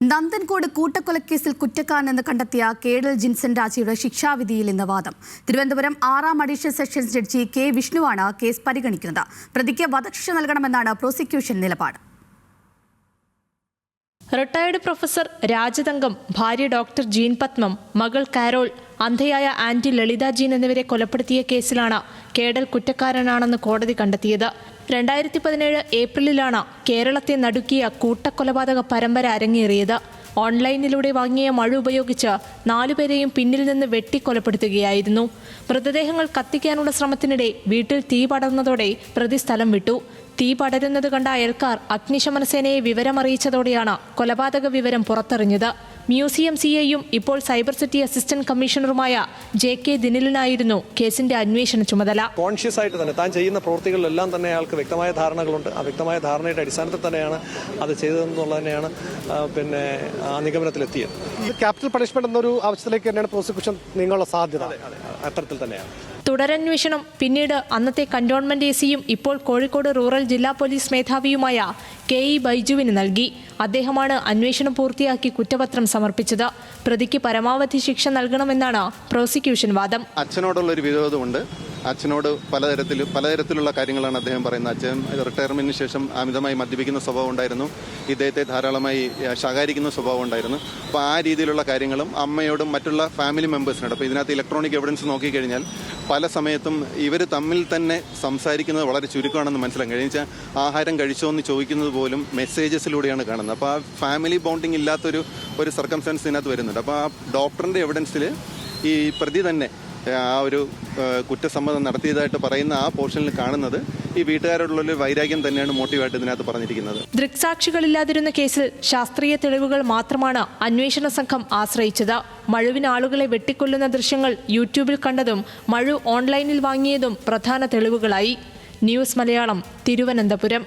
നന്ദൻകോട് കൂട്ടക്കൊലക്കേസിൽ കുറ്റക്കാരനെന്ന് കണ്ടെത്തിയ കേഡൽ ജിൻസൺ രാജയുടെ ശിക്ഷാവിധിയിൽ ഇന്ന് വാദം. തിരുവനന്തപുരം ആറാം അഡീഷണൽ സെഷൻസ് ജഡ്ജി കെ വിഷ്ണുവാണ് കേസ് പരിഗണിക്കുന്നത്. പ്രതിക്ക് വധശിക്ഷ നൽകണമെന്നാണ് പ്രോസിക്യൂഷൻ നിലപാട്. റിട്ടയർഡ് പ്രൊഫസർ രാജതങ്കം ഭാര്യ ഡോക്ടർ ജീൻ പത്മം മകൾ കാരോൾ അന്ധയായ ആന്റി ലളിത ജീൻ എന്നിവരെ കൊലപ്പെടുത്തിയ കേസിലാണ് കേഡൽ കുറ്റക്കാരനാണെന്ന് കോടതി കണ്ടെത്തിയത്. രണ്ടായിരത്തി പതിനേഴ് ഏപ്രിലിലാണ് കേരളത്തെ നടുക്കിയ കൂട്ടക്കൊലപാതക പരമ്പര അരങ്ങേറിയത്. ഓൺലൈനിലൂടെ വാങ്ങിയ മഴ ഉപയോഗിച്ച് നാലുപേരെയും പിന്നിൽ നിന്ന് വെട്ടിക്കൊലപ്പെടുത്തുകയായിരുന്നു. മൃതദേഹങ്ങൾ കത്തിക്കാനുള്ള ശ്രമത്തിനിടെ വീട്ടിൽ തീ പടർന്നതോടെ പ്രതി സ്ഥലം വിട്ടു. തീ പടരുന്നത് കണ്ട അയൽക്കാർ അഗ്നിശമന സേനയെ വിവരമറിയിച്ചതോടെയാണ് കൊലപാതക വിവരം പുറത്തറിഞ്ഞത്. മ്യൂസിയം സി ഐയും ഇപ്പോൾ സൈബർ സിറ്റി അസിസ്റ്റന്റ് കമ്മീഷണറുമായ ജെ കെ ദിനിലിനായിരുന്നു കേസിന്റെ അന്വേഷണ ചുമതല. കോൺഷ്യസ് ആയിട്ട് തന്നെ താൻ ചെയ്യുന്ന പ്രവൃത്തികളിലെല്ലാം തന്നെ അയാൾക്ക് വ്യക്തമായ ധാരണകളുണ്ട്. ആ വ്യക്തമായ ധാരണയുടെ അടിസ്ഥാനത്തിൽ തന്നെയാണ് അത് ചെയ്തതെന്നുള്ളത് തന്നെയാണ് പിന്നെ ആ നിഗമനത്തിലെത്തിയത്. ക്യാപിറ്റൽ പണിഷ്മെന്റ് എന്നൊരു ആവശ്യത്തിലേക്ക് തന്നെയാണ് പ്രോസിക്യൂഷൻ നീങ്ങാനുള്ള സാധ്യത. അത്തരത്തിൽ തന്നെയാണ്. തുടരന്വേഷണം പിന്നീട് അന്നത്തെ കന്റോൺമെന്റ് എ സിയും ഇപ്പോൾ കോഴിക്കോട് റൂറൽ ജില്ലാ പോലീസ് മേധാവിയുമായ കെ ഇ ബൈജുവിന് നൽകി. അദ്ദേഹമാണ് അന്വേഷണം പൂർത്തിയാക്കി കുറ്റപത്രം സമർപ്പിച്ചത്. പ്രതിക്ക് പരമാവധി ശിക്ഷ നൽകണമെന്നാണ് പ്രോസിക്യൂഷൻ വാദം. അച്ഛനോടുള്ള ഒരു വിരോധമുണ്ട്. അച്ഛനോട് പലതരത്തിൽ പലതരത്തിലുള്ള കാര്യങ്ങളാണ് അദ്ദേഹം പറയുന്നത്. അച്ഛൻ റിട്ടയർമെന്റിന് ശേഷം അമിതമായി മദ്യപിക്കുന്ന സ്വഭാവം ഉണ്ടായിരുന്നു. ഇദ്ദേഹത്തെ ധാരാളമായി ശകാരിക്കുന്ന സ്വഭാവം ഉണ്ടായിരുന്നു. അപ്പോൾ ആ രീതിയിലുള്ള കാര്യങ്ങളും അമ്മയോടും മറ്റുള്ള ഫാമിലി മെമ്പേഴ്സിനോട് അപ്പോൾ ഇതിനകത്ത് ഇലക്ട്രോണിക് എവിഡൻസ് നോക്കിക്കഴിഞ്ഞാൽ പല സമയത്തും ഇവർ തമ്മിൽ തന്നെ സംസാരിക്കുന്നത് വളരെ ചുരുക്കമാണെന്ന് മനസ്സിലാക്കി കഴിഞ്ഞാൽ ആഹാരം കഴിച്ചോ എന്ന് ചോദിക്കുന്നത് പോലും മെസ്സേജസിലൂടെയാണ് കാണുന്നത്. അപ്പോൾ ആ ഫാമിലി ബോണ്ടിങ് ഇല്ലാത്തൊരു ഒരു സർക്കംസ്റ്റൻസ് ഇതിനകത്ത് വരുന്നുണ്ട്. അപ്പോൾ ആ ഡോക്ടറിന്റെ എവിഡൻസിൽ ഈ പ്രതി തന്നെ ആ ഒരു കുറ്റസമ്മതം നടത്തിയതായിട്ട് പറയുന്ന ആ പോർഷനിൽ കാണുന്നത് ഈ വീട്ടുകാരോടുള്ള ഒരു വൈരാഗ്യം തന്നെയാണ് മോട്ടീവായിട്ട് ഇതിനകത്ത് പറഞ്ഞിരിക്കുന്നത്. ദൃക്സാക്ഷികളില്ലാതിരുന്ന കേസിൽ ശാസ്ത്രീയ തെളിവുകൾ മാത്രമാണ് അന്വേഷണ സംഘം ആശ്രയിച്ചത്. മഴുവിന് ആളുകളെ വെട്ടിക്കൊല്ലുന്ന ദൃശ്യങ്ങൾ യൂട്യൂബിൽ കണ്ടതും മഴു ഓൺലൈനിൽ വാങ്ങിയതും പ്രധാന തെളിവുകളായി. ന്യൂസ് മലയാളം തിരുവനന്തപുരം.